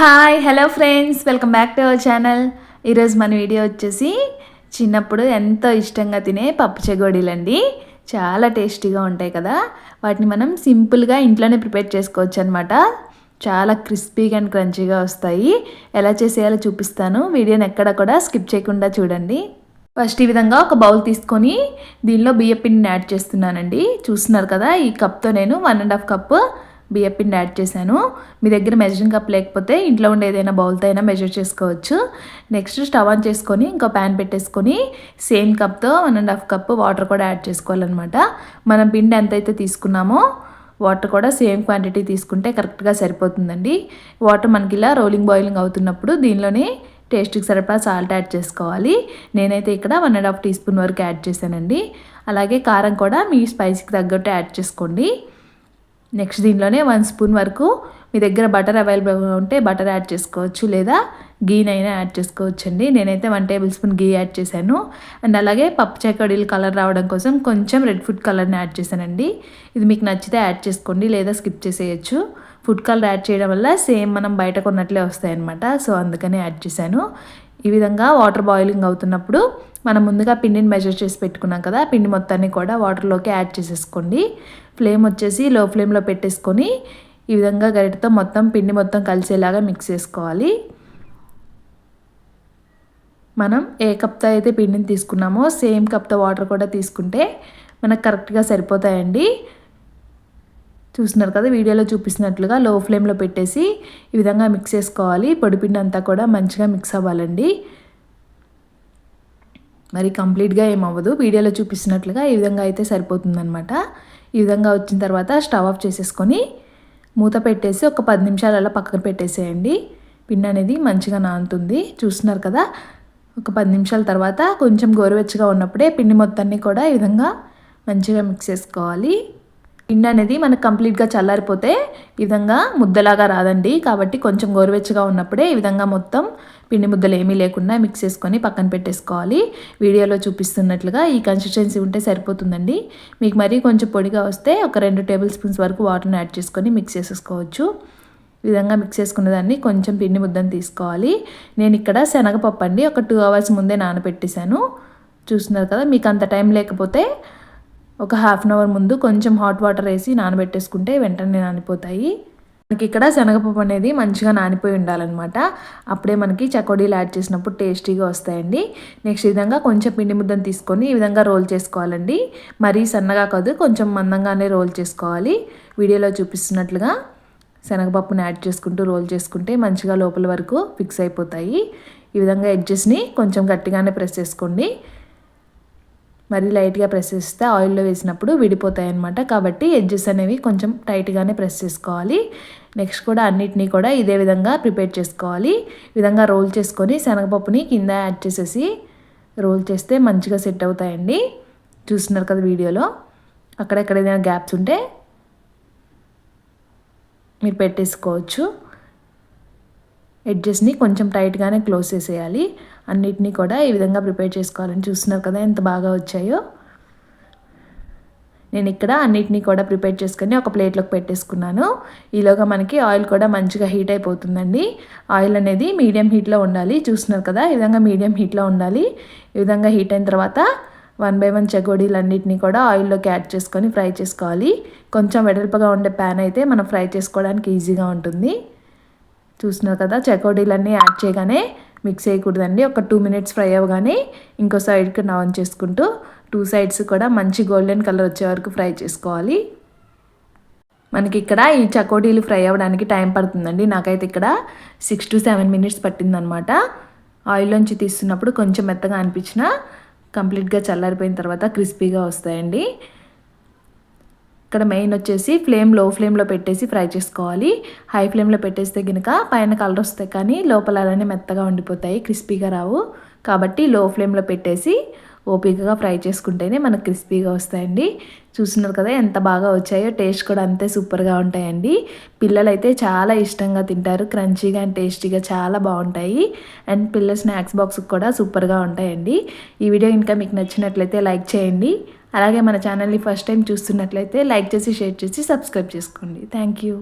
Hi hello friends welcome back to our channel ఈరోజు మన video వచ్చేసి చిన్నప్పుడు ఎంతో ఇష్టంగా తినే పప్పు చెగోడీలండి. చాలా టేస్టీగా ఉంటాయి కదా. వాటిని మనం సింపుల్గా ఇంట్లోనే ప్రిపేర్ చేసుకోవచ్చు అనమాట చాలా క్రిస్పీగా అండ్ క్రంచీగా వస్తాయి. ఎలా చేసేయాలో చూపిస్తాను. వీడియోని ఎక్కడ కూడా స్కిప్ చేయకుండా చూడండి. ఫస్ట్ ఈ విధంగా ఒక బౌల్ తీసుకొని దీనిలో బియ్యపిండిని యాడ్ చేస్తున్నానండి. చూస్తున్నారు కదా ఈ కప్తో నేను వన్ అండ్ హాఫ్ కప్ బియ్య పిండి యాడ్ చేశాను. మీ దగ్గర మెజరింగ్ కప్ లేకపోతే ఇంట్లో ఉండే ఏదైనా బౌల్తో అయినా మెజర్ చేసుకోవచ్చు. నెక్స్ట్ స్టవ్ ఆన్ చేసుకొని ఇంకో ప్యాన్ పెట్టేసుకొని సేమ్ కప్తో one and half cup water కూడా యాడ్ చేసుకోవాలన్నమాట. మనం పిండి ఎంతైతే తీసుకున్నామో వాటర్ కూడా సేమ్ క్వాంటిటీ తీసుకుంటే కరెక్ట్గా సరిపోతుందండి. వాటర్ మనకి ఇలా రోలింగ్ బాయిలింగ్ అవుతున్నప్పుడు దీనిలోనే టేస్ట్కి సరిపడా సాల్ట్ యాడ్ చేసుకోవాలి. నేనైతే ఇక్కడ one and half teaspoon వరకు యాడ్ చేశానండి. అలాగే కారం కూడా మీ స్పైసీకి తగ్గట్టు యాడ్ చేసుకోండి. నెక్స్ట్ దీనిలోనే వన్ స్పూన్ వరకు మీ దగ్గర బటర్ అవైలబుల్గా ఉంటే బటర్ యాడ్ చేసుకోవచ్చు లేదా గీనైనా యాడ్ చేసుకోవచ్చు అండి నేనైతే one tablespoon ghee add చేశాను. అండ్ అలాగే పప్పు చెక్కడీలు కలర్ రావడం కోసం కొంచెం రెడ్ ఫుడ్ కలర్ని యాడ్ చేశానండి. ఇది మీకు నచ్చితే యాడ్ చేసుకోండి లేదా స్కిప్ చేసేయచ్చు. ఫుడ్ కలర్ యాడ్ చేయడం వల్ల సేమ్ మనం బయట కొన్నట్లే వస్తాయన్నమాట. సో అందుకనే యాడ్ చేశాను. ఈ విధంగా వాటర్ బాయిలింగ్ అవుతున్నప్పుడు మనం ముందుగా పిండిని మెజర్ చేసి పెట్టుకున్నాం కదా పిండి మొత్తాన్ని కూడా వాటర్లోకి యాడ్ చేసేసుకోండి. ఫ్లేమ్ వచ్చేసి లో ఫ్లేమ్లో పెట్టేసుకొని ఈ విధంగా గరిటతో మొత్తం పిండి మొత్తం కలిసేలాగా మిక్స్ చేసుకోవాలి. మనం ఏ కప్తో అయితే పిండిని తీసుకున్నామో సేమ్ కప్తో వాటర్ కూడా తీసుకుంటే మనకు కరెక్ట్గా సరిపోతాయండి. చూస్తున్నారు కదా వీడియోలో చూపిస్తున్నట్లుగా లో ఫ్లేమ్లో పెట్టేసి ఈ విధంగా మిక్స్ చేసుకోవాలి. పొడిపిండి అంతా కూడా మంచిగా మిక్స్ అవ్వాలండి. మరి కంప్లీట్గా ఏమవ్వదు. వీడియోలో చూపిస్తున్నట్లుగా ఈ విధంగా అయితే సరిపోతుందనమాట ఈ విధంగా వచ్చిన తర్వాత స్టవ్ ఆఫ్ చేసేసుకొని మూత పెట్టేసి ఒక పది నిమిషాలు అలా పక్కన పెట్టేసేయండి. పిండి అనేది మంచిగా నానుతుంది. చూస్తున్నారు కదా? ఒక పది నిమిషాల తర్వాత కొంచెం గోరువెచ్చగా ఉన్నప్పుడే పిండి మొత్తాన్ని కూడా ఈ విధంగా మంచిగా మిక్స్ చేసుకోవాలి. పిండి అనేది మనకు కంప్లీట్గా చల్లారిపోతే ఈ విధంగా ముద్దలాగా రాదండి. కాబట్టి కొంచెం గోరువెచ్చగా ఉన్నప్పుడే ఈ విధంగా మొత్తం పిండి ముద్దలు ఏమీ లేకుండా మిక్స్ చేసుకొని పక్కన పెట్టేసుకోవాలి. వీడియోలో చూపిస్తున్నట్లుగా ఈ కన్సిస్టెన్సీ ఉంటే సరిపోతుందండి. మీకు మరీ కొంచెం పొడిగా వస్తే ఒక రెండు టేబుల్ స్పూన్స్ వరకు వాటర్ని యాడ్ చేసుకొని మిక్స్ చేసేసుకోవచ్చు. విధంగా మిక్స్ చేసుకున్న దాన్ని కొంచెం పిండి ముద్దను తీసుకోవాలి. నేను ఇక్కడ శనగపప్పు అండి ఒక టూ అవర్స్ ముందే నానబెట్టేశాను. చూస్తున్నారు కదా మీకు అంత టైం లేకపోతే ఒక హాఫ్ అన్ అవర్ ముందు కొంచెం హాట్ వాటర్ వేసి నానబెట్టేసుకుంటే వెంటనే నానిపోతాయి. మనకి ఇక్కడ శనగపప్పు అనేది మంచిగా నానిపోయి ఉండాలన్నమాట. అప్పుడే మనకి చకోడీలు యాడ్ చేసినప్పుడు టేస్టీగా వస్తాయండి. నెక్స్ట్ విధంగా కొంచెం పిండి ముద్దను తీసుకొని ఈ విధంగా రోల్ చేసుకోవాలండి. మరీ సన్నగా కాదు కొంచెం మందంగానే రోల్ చేసుకోవాలి. వీడియోలో చూపిస్తున్నట్లుగా శనగపప్పుని యాడ్ చేసుకుంటూ రోల్ చేసుకుంటే మంచిగా లోపల వరకు ఫిక్స్ అయిపోతాయి. ఈ విధంగా ఎడ్జెస్ని కొంచెం గట్టిగానే ప్రెస్ చేసుకోండి. మరీ లైట్గా ప్రెస్ చేస్తే ఆయిల్లో వేసినప్పుడు విడిపోతాయి అనమాట కాబట్టి ఎడ్జెస్ అనేవి కొంచెం టైట్గానే ప్రెస్ చేసుకోవాలి. నెక్స్ట్ కూడా అన్నిటినీ కూడా ఇదే విధంగా ప్రిపేర్ చేసుకోవాలి. విధంగా రోల్ చేసుకొని శనగపప్పుని కింద యాడ్ చేసేసి రోల్ చేస్తే మంచిగా సెట్ అవుతాయండి. చూస్తున్నారు కదా వీడియోలో. అక్కడెక్కడ ఏదైనా గ్యాప్స్ ఉంటే మీరు పెట్టేసుకోవచ్చు. ఎడ్జెస్ని కొంచెం టైట్గానే క్లోజ్ చేసేయాలి. అన్నిటినీ కూడా ఈ విధంగా ప్రిపేర్ చేసుకోవాలని చూస్తున్నారు కదా ఎంత బాగా వచ్చాయో. నేను ఇక్కడ అన్నిటినీ కూడా ప్రిపేర్ చేసుకొని ఒక ప్లేట్లోకి పెట్టేసుకున్నాను. ఈలోగా మనకి ఆయిల్ కూడా మంచిగా హీట్ అయిపోతుందండి. ఆయిల్ అనేది మీడియం హీట్లో ఉండాలి. చూస్తున్నారు కదా ఈ విధంగా మీడియం హీట్లో ఉండాలి. ఈ విధంగా హీట్ అయిన తర్వాత వన్ బై వన్ చెగోడీలు అన్నిటినీ కూడా ఆయిల్లోకి యాడ్ చేసుకొని ఫ్రై చేసుకోవాలి. కొంచెం వెడల్పుగా ఉండే ప్యాన్ అయితే మనం ఫ్రై చేసుకోవడానికి ఈజీగా ఉంటుంది. చూస్తున్నారు కదా చెకోడీలన్నీ యాడ్ చేయగానే మిక్స్ చేయకూడదండి. ఒక టూ మినిట్స్ ఫ్రై అవ్వగానే ఇంకో సైడ్కి ఆన్ చేసుకుంటూ టూ సైడ్స్ కూడా మంచి గోల్డెన్ కలర్ వచ్చే వరకు ఫ్రై చేసుకోవాలి. మనకి ఇక్కడ ఈ చకోటీలు ఫ్రై అవ్వడానికి టైం పడుతుందండి. నాకైతే ఇక్కడ సిక్స్ టు సెవెన్ మినిట్స్ పట్టిందనమాట ఆయిల్లోంచి తీస్తున్నప్పుడు కొంచెం మెత్తగా అనిపించిన కంప్లీట్గా చల్లారిపోయిన తర్వాత క్రిస్పీగా వస్తాయండి. ఇక్కడ మెయిన్ వచ్చేసి ఫ్లేమ్లో ఫ్లేమ్లో పెట్టేసి ఫ్రై చేసుకోవాలి. హై ఫ్లేమ్లో పెట్టేస్తే కనుక పైన కలర్ వస్తాయి కానీ లోపల అలానే మెత్తగా ఉండిపోతాయి క్రిస్పీగా రావు. కాబట్టి లో ఫ్లేమ్లో పెట్టేసి ఓపికగా ఫ్రై చేసుకుంటేనే మనకు క్రిస్పీగా వస్తాయండి. చూస్తున్నారు కదా ఎంత బాగా వచ్చాయో టేస్ట్ కూడా అంతే సూపర్గా ఉంటాయండి. పిల్లలు అయితే చాలా ఇష్టంగా తింటారు. క్రంచీగా అండ్ టేస్టీగా చాలా బాగుంటాయి. అండ్ పిల్లల స్నాక్స్ బాక్స్ కూడా సూపర్గా ఉంటాయండి. ఈ వీడియో ఇంకా మీకు నచ్చినట్లయితే లైక్ చేయండి. అలాగే మన ఛానల్ని ఫస్ట్ టైం చూస్తున్నట్లయితే లైక్ చేసి షేర్ చేసి సబ్స్క్రైబ్ చేసుకోండి. Thank you.